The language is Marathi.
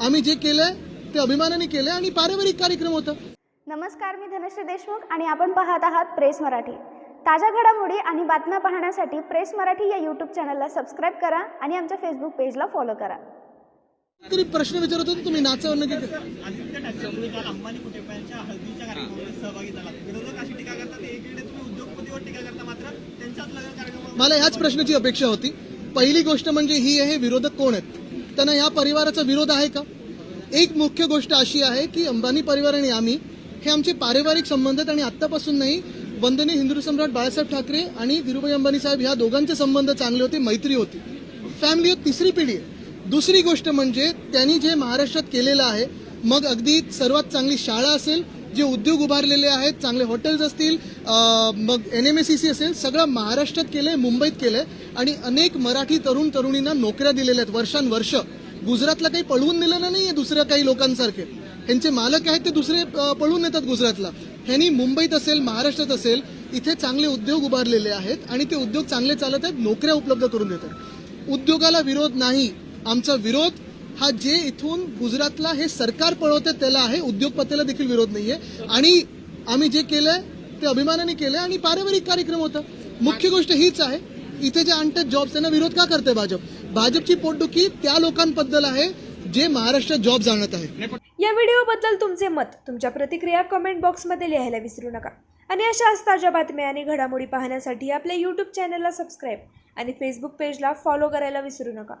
आम्ही जे केलंय ते अभिमानाने केलंय आणि पारिवारिक कार्यक्रम होता. नमस्कार मी धनश्री देशमुख आणि आपण पाहत आहात प्रेस मराठी. ताज्या घडामोडी आणि बातम्या पाहण्यासाठी प्रेस मराठी या यूट्यूब चॅनलला सबस्क्राईब करा आणि आमच्या फेसबुक पेजला फॉलो करा. तरी प्रश्न विचारत होतो तुम्ही लग्न कार्यक्रम मला ह्याच प्रश्नाची अपेक्षा होती. पहिली गोष्ट म्हणजे ही आहे विरोधक कोण आहेत? त्यांना या परिवाराचा विरोध आहे का? एक मुख्य गोष्ट अशी आहे की अंबानी परिवार आणि आम्ही हे आमचे पारिवारिक संबंध आहेत आणि आत्तापासून नाही वंदनीय हिंदू सम्राट बाळासाहेब ठाकरे आणि धीरूभाई अंबानी साहेब ह्या दोघांचे संबंध चांगले होते मैत्री होती. फॅमिली तिसरी पिढी आहे. दुसरी गोष्ट म्हणजे त्यांनी जे महाराष्ट्रात केलेलं आहे मग अगदी सर्वात चांगली शाळा असेल जे उद्योग उभारलेले आहेत चांगले हॉटेल्स असतील मग N M S C C असेल सगळं महाराष्ट्रात केलंय मुंबईत केलंय आणि अनेक मराठी तरुण तरुणींना नोकऱ्या दिलेल्या आहेत वर्षानुवर्ष. गुजरातला काही पळवून दिलेलं नाहीये दुसऱ्या काही लोकांसारखे. ह्यांचे मालक आहेत ते दुसरे पळून येतात गुजरातला. ह्यांनी मुंबईत असेल महाराष्ट्रात असेल इथे चांगले उद्योग उभारलेले आहेत आणि ते उद्योग चांगले चालत आहेत नोकऱ्या उपलब्ध करून देतात. उद्योगाला विरोध नाही. आमचा विरोध हा जे इथून गुजरातला हे सरकार पळवते त्याला आहे उद्योगपतीला देखील विरोध नाहीये. आणि आम्ही जे केलंय ते अभिमानाने केलंय आणि पारिवारिक कार्यक्रम होता. मुख्य गोष्ट हीच आहे इथे जे आणतात जॉब्स त्यांना विरोध का करते भाजप? भाजपची पोटदुखी त्या लोकांबद्दल आहे जे महाराष्ट्रात जॉब जाणत आहेत या व्हिडिओबद्दल तुमचे मत तुमच्या प्रतिक्रिया कमेंट बॉक्समध्ये लिहायला विसरू नका. आणि अशाच ताज्या बातम्या आणि घडामोडी पाहण्यासाठी आपल्या यूट्यूब चॅनलला सबस्क्राईब आणि फेसबुक पेजला फॉलो करायला विसरू नका.